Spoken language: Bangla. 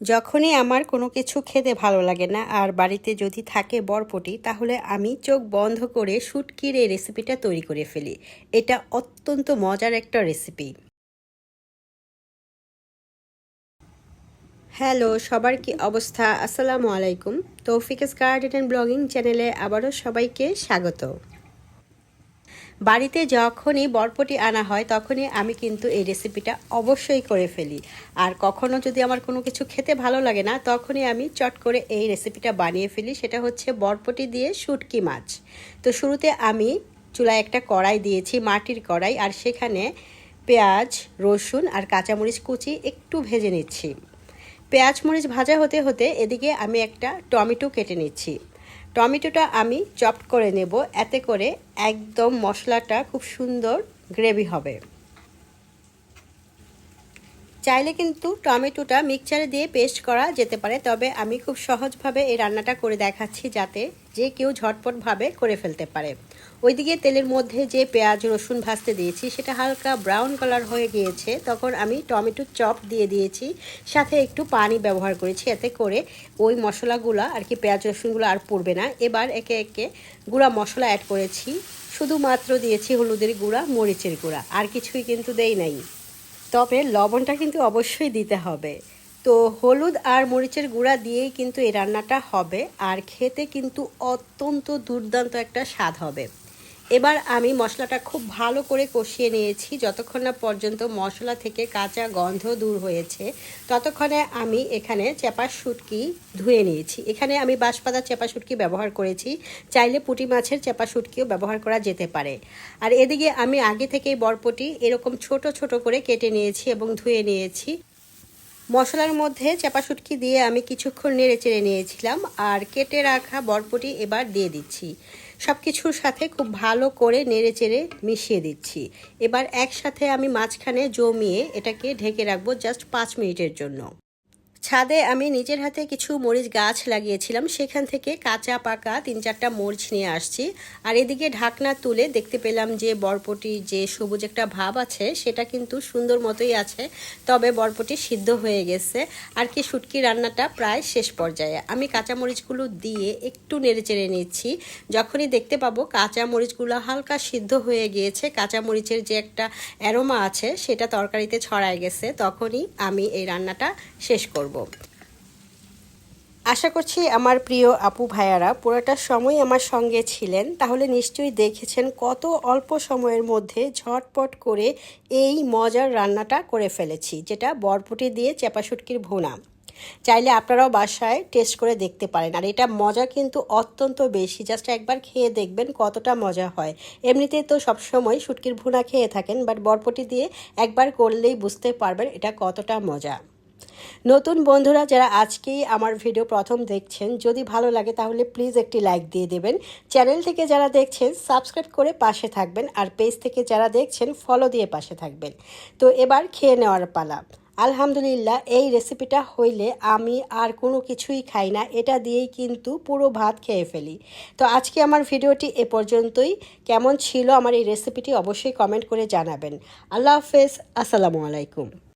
যখনই আমার কোনো কিছু খেতে ভালো লাগে না আর বাড়িতে যদি থাকে বরপটি, তাহলে আমি চোখ বন্ধ করে শুটকির এই রেসিপিটা তৈরি করে ফেলি। এটা অত্যন্ত মজার একটা রেসিপি হ্যালো, সবার কি অবস্থা? আসসালামু আলাইকুম। তৌফিকাস গার্ডেন ব্লগিং চ্যানেলে আবারও সবাইকে স্বাগত। বাড়িতে যখনই বরপটি আনা হয়, তখনই আমি কিন্তু এই রেসিপিটা অবশ্যই করে ফেলি। আর কখনো যদি আমার কোনো কিছু খেতে ভালো লাগে না, তখনই আমি চট করে এই রেসিপিটা বানিয়ে ফেলি। সেটা হচ্ছে বরপটি দিয়ে শুটকি মাছ। তো শুরুতে আমি চুলায় একটা কড়াই দিয়েছি, মাটির কড়াই, আর সেখানে পেঁয়াজ, রসুন আর কাঁচামরিচ কুচি একটু ভেজে নিচ্ছি। পেঁয়াজ মরিচ ভাজা হতে হতে এদিকে আমি একটা টমেটো কেটে নিচ্ছি। টমেটোটা আমি চপ করে নেব। এতে করে একদম মশলাটা খুব সুন্দর গ্রেভি হবে। চাইলে কিন্তু টমেটোটা মিক্সচারে দিয়ে পেস্ট করা যেতে পারে, তবে আমি খুব সহজভাবে এই রান্নাটা করে দেখাচ্ছি যাতে যে কেউ ঝটপটভাবে করে ফেলতে পারে। ওইদিকে তেলের মধ্যে যে পেঁয়াজ, রসুন ভাজতে দিয়েছি, সেটা হালকা ব্রাউন কালার হয়ে গিয়েছে। তখন আমি টমেটো চপ দিয়ে দিয়েছি, সাথে একটু পানি ব্যবহার করেছি, এতে করে ওই মশলাগুলো আর কি পেঁয়াজ, রসুনগুলো আর পড়বে না। এবার একে একে গুঁড়া মশলা অ্যাড করেছি, শুধুমাত্র দিয়েছি হলুদের গুঁড়া, মরিচের গুঁড়া, আর কিছুই কিন্তু দেই নাই। তবে লবণটা কিন্তু অবশ্যই দিতে হবে। তো হলুদ আর মরিচের গুঁড়া দিয়েই কিন্তু এই রান্নাটা হবে। আর খেতে কিন্তু অত্যন্ত দুর্দান্ত একটা স্বাদ হবে। এবার আমি মশলাটা খুব ভালো করে কষিয়ে নিয়েছি। যতক্ষণ না পর্যন্ত মশলা থেকে কাঁচা গন্ধ দূর হয়েছে, ততক্ষণে আমি এখানে চেপা শুটকি ধুয়ে নিয়েছি। এখানে আমি বাঁশপাতা চেপা শুটকি ব্যবহার করেছি। চাইলে পুঁটি মাছের চেপা শুটকিও ব্যবহার করা যেতে পারে। আর এদিকে আমি আগে থেকেই বরপটি এরকম ছোট ছোট করে কেটে নিয়েছি এবং ধুয়ে নিয়েছি। মশলার মধ্যে চাপা শুটকি দিয়ে আমি কিছুক্ষণ নেড়ে চেড়ে নিয়েছিলাম আর কেটে রাখা বরপটি এবার দিয়ে দিচ্ছি। সব কিছুর সাথে খুব ভালো করে নেড়ে চেড়ে মিশিয়ে দিচ্ছি। এবার একসাথে আমি মাঝখানে জমিয়ে এটাকে ঢেকে রাখব জাস্ট পাঁচ মিনিটের জন্য। ছাদে আমি নিজের হাতে কিছু মরিচ গাছ লাগিয়েছিলাম। সেখান থেকে কাঁচা পাকা তিন চারটা মরিচ নিয়ে আসছি। আর এদিকে ঢাকনা তুলে দেখতে পেলাম যে বরপটি যে সবুজ একটা ভাব আছে, সেটা কিন্তু সুন্দর মতোই আছে, তবে বরপটি সিদ্ধ হয়ে গেছে। আর কি শুটকি রান্নাটা প্রায় শেষ পর্যায়ে। আমি কাঁচা মরিচগুলো দিয়ে একটু নেড়ে চেড়ে নিচ্ছি। যখনই দেখতে পাবো কাঁচা মরিচগুলো হালকা সিদ্ধ হয়ে গিয়েছে, কাঁচা মরিচের যে একটা অ্যারোমা আছে, সেটা তরকারিতে ছড়ায় গেছে, তখনই আমি এই রান্নাটা শেষ করব। আশা করছি আমার প্রিয় আপু ভাইয়ারা, পুরোটা সময় আমার সঙ্গে ছিলেন। তাহলে নিশ্চয়ই দেখেছেন কত অল্প সময়ের মধ্যে ঝটপট করে এই মজার রান্নাটা করে ফেলেছি, যেটা বরপুটি দিয়ে চেপা শুটকির ভুনা। চাইলে আপনারাও বাসায় টেস্ট করে দেখতে পারেন। আর এটা মজা কিন্তু অত্যন্ত বেশি। জাস্ট একবার খেয়ে দেখবেন কতটা মজা হয়। এমনিতেই তো সবসময় শুটকির ভুনা খেয়ে থাকেন বাট বরপটি দিয়ে একবার করলেই বুঝতে পারবেন এটা কতটা মজা। নতুন বন্ধুরা যারা আজকেই আমার ভিডিও প্রথম দেখছেন, যদি ভালো লাগে তাহলে প্লিজ একটি লাইক দিয়ে দেবেন। চ্যানেল থেকে যারা দেখছেন সাবস্ক্রাইব করে পাশে থাকবেন আর পেজ থেকে যারা দেখছেন ফলো দিয়ে পাশে থাকবেন। তো এবার খেয়ে নেওয়ার পালা। আলহামদুলিল্লাহ, এই রেসিপিটা হইলে আমি আর কোনো কিছুই খাই না, এটা দিয়েই কিন্তু পুরো ভাত খেয়ে ফেলি। তো আজকে আমার ভিডিওটি এ পর্যন্তই। কেমন ছিল আমার এই রেসিপিটি অবশ্যই কমেন্ট করে জানাবেন। আল্লাহ হাফেজ, আসসালামু আলাইকুম।